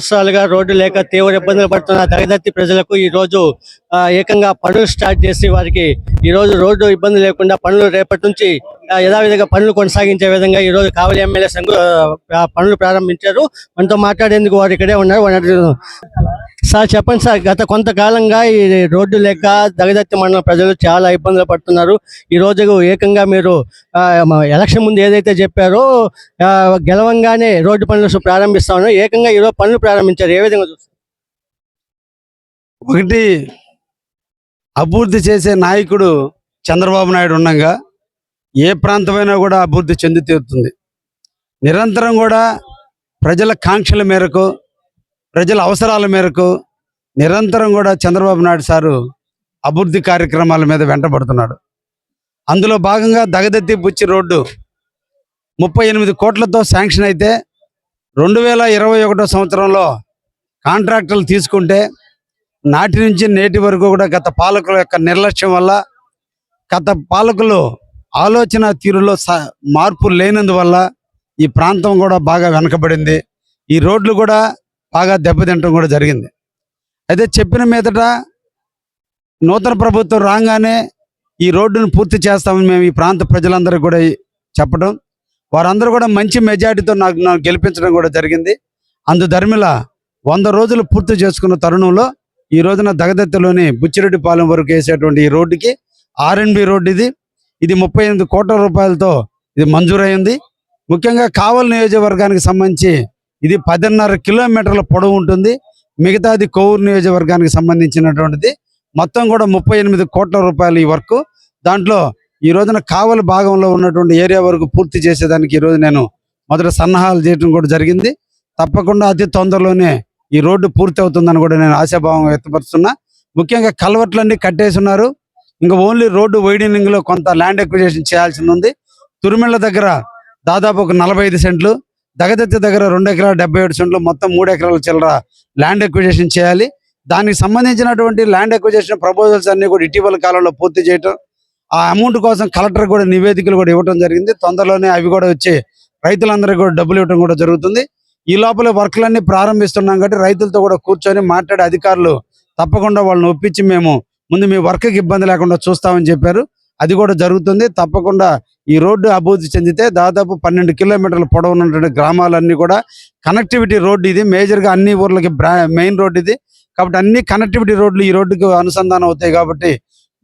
సంవత్సరాలుగా రోడ్డు లేక తీవ్ర ఇబ్బందులు పడుతున్న దగదత్తి ప్రజలకు ఈ రోజు ఆ, ఏకంగా పనులు స్టార్ట్ చేసి వారికి ఈ రోజు రోడ్డు ఇబ్బంది లేకుండా పనులు రేపటి నుంచి యథావిధిగా పనులు కొనసాగించే విధంగా ఈ రోజు కావలి ఎమ్మెల్యే సంఘ పనులు ప్రారంభించారు. మనతో మాట్లాడేందుకు వారు ఇక్కడే ఉన్నారు. వారిని సార్ చెప్పండి సార్ గత కొంతకాలంగా ఈ రోడ్డు లెక్క దగదత్తి మండల ప్రజలు చాలా ఇబ్బందులు పడుతున్నారు. ఈ రోజు ఏకంగా మీరు ఎలక్షన్ ముందు ఏదైతే చెప్పారో గెలవంగానే రోడ్డు పనులు ప్రారంభిస్తామని ఏకంగా ఈరోజు పనులు ప్రారంభించారు. ఏ విధంగా చూస్తారు? ఒకటి అభివృద్ధి చేసే నాయకుడు చంద్రబాబు నాయుడు ఉండగా ఏ ప్రాంతమైనా కూడా అభివృద్ధి చెంది తీరుతుంది. నిరంతరం కూడా ప్రజల కాంక్షల మేరకు ప్రజల అవసరాల మేరకు నిరంతరం కూడా చంద్రబాబు నాయుడు సారు అభివృద్ధి కార్యక్రమాల మీద వెంటబడుతున్నాడు. అందులో భాగంగా దగదత్తి బుచ్చి రోడ్డు ముప్పై ఎనిమిది కోట్లతో శాంక్షన్ అయితే రెండు వేల ఇరవై ఒకటో సంవత్సరంలో కాంట్రాక్టర్లు తీసుకుంటే నాటి నుంచి నేటి వరకు కూడా గత పాలకుల యొక్క నిర్లక్ష్యం వల్ల గత పాలకులు ఆలోచన తీరులో స- మార్పు లేనందువల్ల ఈ ప్రాంతం కూడా బాగా వెనకబడింది. ఈ రోడ్లు కూడా బాగా దెబ్బతింటం కూడా జరిగింది. అయితే చెప్పిన మీదట నూతన ప్రభుత్వం రాగానే ఈ రోడ్డును పూర్తి చేస్తామని మేము ఈ ప్రాంత ప్రజలందరూ కూడా చెప్పడం. వారందరూ కూడా మంచి మెజార్టీతో నాకు నాకు గెలిపించడం కూడా జరిగింది. అందు ధర్మిల వంద రోజులు పూర్తి చేసుకున్న తరుణంలో ఈ రోజున దగదత్తలోని బుచ్చిరెడ్డిపాలెం వరకు వేసేటువంటి ఈ రోడ్డుకి ఆర్ఎన్బి రోడ్డు ఇది. ఇది ముప్పై ఎనిమిది కోట్ల రూపాయలతో ఇది మంజూరైంది ముఖ్యంగా కావల్ నియోజకవర్గానికి సంబంధించి ఇది పదిన్నర కిలోమీటర్ల పొడవు ఉంటుంది. మిగతాది కోవూరు నియోజకవర్గానికి సంబంధించినటువంటిది మొత్తం కూడా ముప్పై ఎనిమిది కోట్ల రూపాయలు ఈ వర్క్. దాంట్లో ఈ రోజున కావలి భాగంలో ఉన్నటువంటి ఏరియా వరకు పూర్తి చేసేదానికి ఈ రోజు నేను మొదట సన్నాహాలు చేయడం కూడా జరిగింది. తప్పకుండా అతి తొందరలోనే ఈ రోడ్డు పూర్తి అవుతుందని కూడా నేను ఆశాభావం వ్యక్తపరుస్తున్నా. ముఖ్యంగా కల్వర్ట్లన్నీ కట్టేసి ఉన్నారు ఇంకా ఓన్లీ రోడ్డు వైడనింగ్లో కొంత ల్యాండ్ ఎక్విజేషన్ చేయాల్సి ఉంది. తురిమిళ్ళ దగ్గర దాదాపు ఒక నలభై ఐదు సెంట్లు దగదత్తి దగ్గర రెండు ఎకరాల డెబ్బై ఏడు సెంట్లు మొత్తం మూడు ఎకరాల చిల్లర ల్యాండ్ ఎక్విజేషన్ చేయాలి. దానికి సంబంధించినటువంటి ల్యాండ్ ఎక్విజేషన్ ప్రపోజల్స్ అన్ని కూడా ఇటీవల కాలంలో పూర్తి చేయటం ఆ అమౌంట్ కోసం కలెక్టర్ కూడా నివేదికలు కూడా ఇవ్వడం జరిగింది. తొందరలోనే అవి కూడా వచ్చి రైతులందరికీ కూడా డబ్బులు ఇవ్వడం కూడా జరుగుతుంది. ఈ లోపల వర్క్లన్నీ ప్రారంభిస్తున్నాం కాబట్టి రైతులతో కూడా కూర్చొని మాట్లాడే అధికారులు తప్పకుండా వాళ్ళని ఒప్పించి మేము ముందు మీ వర్క్కి ఇబ్బంది లేకుండా చూస్తామని చెప్పారు. అది కూడా జరుగుతుంది. తప్పకుండా ఈ రోడ్డు అభివృద్ధి చెందితే దాదాపు పన్నెండు కిలోమీటర్ల పొడవు ఉన్నటువంటి గ్రామాలన్నీ కూడా కనెక్టివిటీ రోడ్డు ఇది. మేజర్గా అన్ని ఊర్లకి బ్రా మెయిన్ రోడ్డు ఇది. కాబట్టి అన్ని కనెక్టివిటీ రోడ్లు ఈ రోడ్డుకి అనుసంధానం అవుతాయి కాబట్టి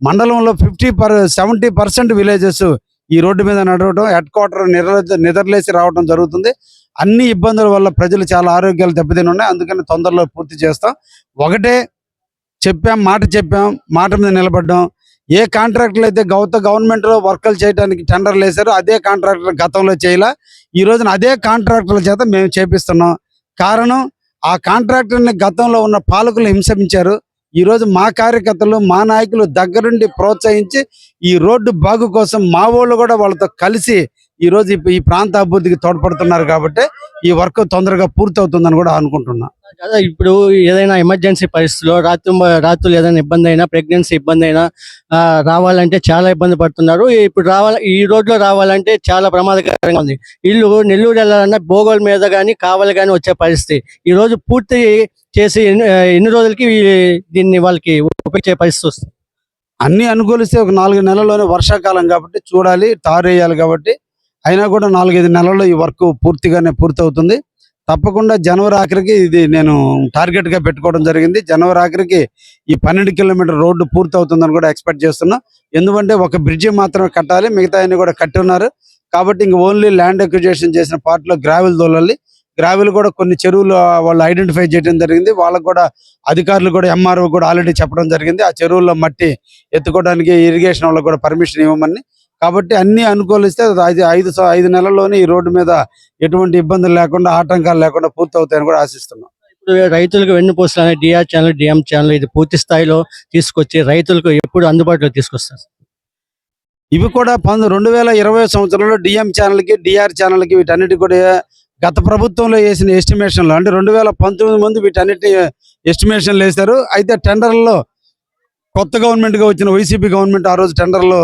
మండలంలో fifty per seventy percent villages ఈ రోడ్డు మీద నడవడం హెడ్ క్వార్టర్ నిద్ర నిద్రలేసి రావడం జరుగుతుంది. అన్ని ఇబ్బందుల వల్ల ప్రజలు చాలా ఆరోగ్యాలు దెబ్బతిని ఉన్నాయి అందుకని తొందరలో పూర్తి చేస్తాం. ఒకటే చెప్పాం మాట చెప్పాం మాట మీద నిలబడ్డాం. ఏ కాంట్రాక్టులు అయితే గౌత గవర్నమెంట్లో వర్కులు చేయడానికి టెండర్లు వేశారో అదే కాంట్రాక్టర్ గతంలో చేయలా. ఈ రోజున అదే కాంట్రాక్టర్ల చేత మేము చేపిస్తున్నాం. కారణం ఆ కాంట్రాక్టర్ని గతంలో ఉన్న పాలకులు హింసించారు. ఈ రోజు మా కార్యకర్తలు మా నాయకులు దగ్గరుండి ప్రోత్సహించి ఈ రోడ్డు బాగు కోసం మా వాళ్ళు కూడా వాళ్ళతో కలిసి ఈ రోజు ఈ- ప్రాంత అభివృద్ధికి తోడ్పడుతున్నారు కాబట్టి ఈ వర్క్ తొందరగా పూర్తవుతుందని కూడా అనుకుంటున్నాను కదా? ఇప్పుడు ఏదైనా ఎమర్జెన్సీ పరిస్థితిలో రాత్రి రాత్రులు ఏదైనా ఇబ్బంది అయినా ప్రెగ్నెన్సీ ఇబ్బంది అయినా రావాలంటే చాలా ఇబ్బంది పడుతున్నారు. ఇప్పుడు రావాల ఈ రోడ్లో రావాలంటే చాలా ప్రమాదకరంగా ఉంది. ఇల్లు నెల్లూరు వెళ్ళాలన్నా భోగోల్ మీద కానీ కావాలి కానీ వచ్చే పరిస్థితి. ఈ రోజు పూర్తి చేసి ఎన్ని రోజులకి దీన్ని వాళ్ళకి ఉపయోగించే పరిస్థితి వస్తుంది? అన్ని అనుకూలిస్తే ఒక నాలుగు నెలల్లోనే వర్షాకాలం కాబట్టి చూడాలి తారు వేయాలి కాబట్టి. అయినా కూడా నాలుగైదు నెలల్లో ఈ వర్క్ పూర్తిగానే పూర్తి అవుతుంది తప్పకుండా జనవరి ఆఖరికి ఇది నేను టార్గెట్గా పెట్టుకోవడం జరిగింది. జనవరి ఆఖరికి ఈ పన్నెండు కిలోమీటర్ రోడ్డు పూర్తి అవుతుందని కూడా ఎక్స్పెక్ట్ చేస్తున్నాం. ఎందుకంటే ఒక బ్రిడ్జి మాత్రమే కట్టాలి మిగతా అన్ని కూడా కట్టి ఉన్నారు. కాబట్టి ఇంక ఓన్లీ ల్యాండ్ ఎక్విజేషన్ చేసిన part లో గ్రావెల్ దోలాలి గ్రావెల్ కూడా కొన్ని చెరువులు వాళ్ళు ఐడెంటిఫై చేయడం జరిగింది. వాళ్ళకు కూడా అధికారులు కూడా ఎంఆర్ఓ కూడా ఆల్రెడీ చెప్పడం జరిగింది. ఆ చెరువుల్లో మట్టి ఎత్తుకోవడానికి ఇరిగేషన్ వాళ్ళకి కూడా పర్మిషన్ ఇవ్వమని కాబట్టి అన్ని అనుకూలిస్తే ఐదు ఐదు ఐదు నెలల్లోనే ఈ రోడ్డు మీద ఎటువంటి ఇబ్బందులు లేకుండా ఆటంకాలు లేకుండా పూర్తి అవుతాయని కూడా ఆశిస్తున్నాం. ఇప్పుడు రైతులకు వెన్నుపూసలు అనే డిఆర్ ఛానల్ డిఎం ఛానల్ ఇది పూర్తి స్థాయిలో తీసుకొచ్చి రైతులకు ఎప్పుడు అందుబాటులో తీసుకొస్తారు? ఇవి కూడా పంతొమ్మిది రెండు వేల ఇరవై సంవత్సరంలో డిఎం ఛానల్కి డిఆర్ ఛానల్కి వీటన్నిటి కూడా గత ప్రభుత్వంలో వేసిన ఎస్టిమేషన్లు అంటే రెండు వేల పంతొమ్మిది మంది వీటన్నిటి ఎస్టిమేషన్లు వేశారు. అయితే టెండర్లో కొత్త గవర్నమెంట్గా వచ్చిన వైసీపీ గవర్నమెంట్ ఆ రోజు టెండర్లో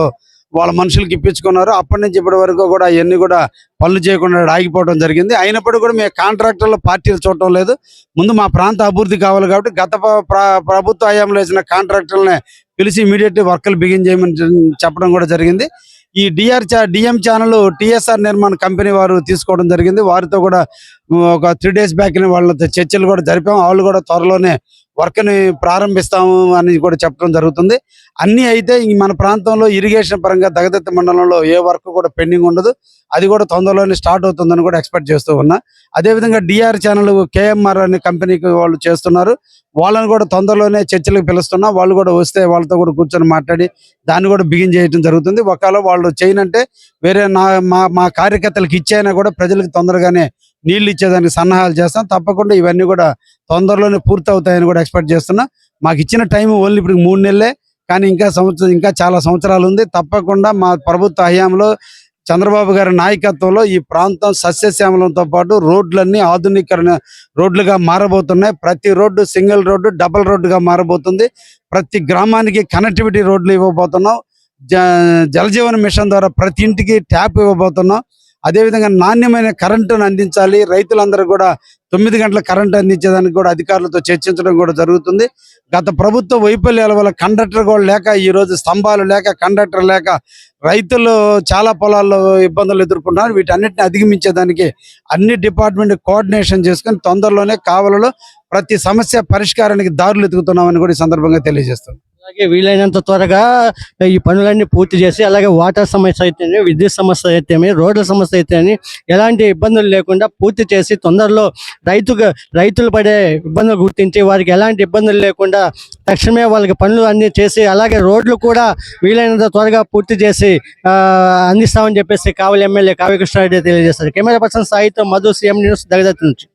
వాళ్ళ మనుషులకి ఇప్పించుకున్నారు. అప్పటి నుంచి ఇప్పటి వరకు కూడా అవన్నీ కూడా పనులు చేయకుండా ఆగిపోవడం జరిగింది. అయినప్పటికీ కూడా మేము కాంట్రాక్టర్లు పార్టీలు చూడటం లేదు. ముందు మా ప్రాంత అభివృద్ధి కావాలి కాబట్టి గత ప్ర- ప్రభుత్వ హయాంలో వేసిన కాంట్రాక్టర్లనే పిలిచి ఇమీడియట్ వర్కులు బిగిన్ చేయమని చెప్పడం కూడా జరిగింది. ఈ డిఆర్ డిఎం ఛానల్ టిఎస్ఆర్ నిర్మాణ కంపెనీ వారు తీసుకోవడం జరిగింది. వారితో కూడా ఒక త్రీ డేస్ బ్యాక్ వాళ్ళతో చర్చలు కూడా జరిపాం. వాళ్ళు కూడా త్వరలోనే వర్క్ని ప్రారంభిస్తాము అని కూడా చెప్పడం జరుగుతుంది. అన్ని అయితే ఈ మన ప్రాంతంలో ఇరిగేషన్ పరంగా దగదత్తి మండలంలో ఏ వర్క్ కూడా పెండింగ్ ఉండదు. అది కూడా తొందరలోనే స్టార్ట్ అవుతుందని కూడా ఎక్స్పెక్ట్ చేస్తూ ఉన్నా. అదేవిధంగా డిఆర్ ఛానల్ కేఎంఆర్ అనే కంపెనీకి వాళ్ళు చేస్తున్నారు. వాళ్ళని కూడా తొందరలోనే చర్చలకు పిలుస్తున్నా. వాళ్ళు కూడా వస్తే వాళ్ళతో కూడా కూర్చొని మాట్లాడి దాన్ని కూడా బిగిన్ చేయడం జరుగుతుంది. ఒకవేళ వాళ్ళు చేయనంటే వేరే నా మా మా కార్యకర్తలకు ఇచ్చైనా కూడా ప్రజలకు తొందరగానే నీళ్ళు ఇచ్చేదానికి సన్నాహాలు చేస్తాం. తప్పకుండా ఇవన్నీ కూడా తొందరలోనే పూర్తి అవుతాయని కూడా ఎక్స్పెక్ట్ చేస్తున్నా. మాకు ఇచ్చిన టైం ఓన్లీ ఇప్పుడు మూడు నెలలే. కానీ ఇంకా సంవత్సరం ఇంకా చాలా సంవత్సరాలు ఉంది. తప్పకుండా మా ప్రభుత్వ హయాంలో చంద్రబాబు గారి నాయకత్వంలో ఈ ప్రాంతం సస్యశ్యామలంతో పాటు రోడ్లన్నీ ఆధునీకరణ రోడ్లుగా మారబోతున్నాయి. ప్రతి రోడ్డు సింగిల్ రోడ్డు డబుల్ రోడ్డుగా మారబోతుంది. ప్రతి గ్రామానికి కనెక్టివిటీ రోడ్లు ఇవ్వబోతున్నాం. జ- జలజీవన మిషన్ ద్వారా ప్రతి ఇంటికి ట్యాప్ ఇవ్వబోతున్నాం. అదేవిధంగా నాణ్యమైన కరెంటును అందించాలి. రైతులందరూ కూడా తొమ్మిది గంటల కరెంటు అందించేదానికి కూడా అధికారులతో చర్చించడం కూడా జరుగుతుంది. గత ప్రభుత్వ వైఫల్యాల వల్ల కండక్టర్ కూడా లేక ఈ రోజు స్తంభాలు లేక కండక్టర్ లేక రైతులు చాలా పొలాల్లో ఇబ్బందులు ఎదుర్కొంటున్నారు. వీటన్నిటిని అధిగమించేదానికి అన్ని డిపార్ట్మెంట్ కోఆర్డినేషన్ చేసుకొని తొందరలోనే కావలలో ప్రతి సమస్య పరిష్కారానికి దారులు ఎదుగుతున్నామని కూడా ఈ సందర్భంగా తెలియజేస్తున్నాం. అలాగే వీలైనంత త్వరగా ఈ పనులన్నీ పూర్తి చేసి అలాగే వాటర్ సమస్య అయితేనే విద్యుత్ సమస్య అయితేనే రోడ్ల సమస్య అయితేనే ఎలాంటి ఇబ్బందులు లేకుండా పూర్తి చేసి తొందరలో రైతుగా రైతులు పడే ఇబ్బందులు గుర్తించి వారికి ఎలాంటి ఇబ్బందులు లేకుండా తక్షణమే వాళ్ళకి పనులు అన్ని చేసి అలాగే రోడ్లు కూడా వీలైనంత త్వరగా పూర్తి చేసి ఆ, అందిస్తామని చెప్పేసి కావలి ఎమ్మెల్యే కావ్యకృష్ణారెడ్డి తెలియజేస్తారు కెమెరా పర్సన్ సాయితో మధు సీఎం న్యూస్ దగ్గర నుంచి.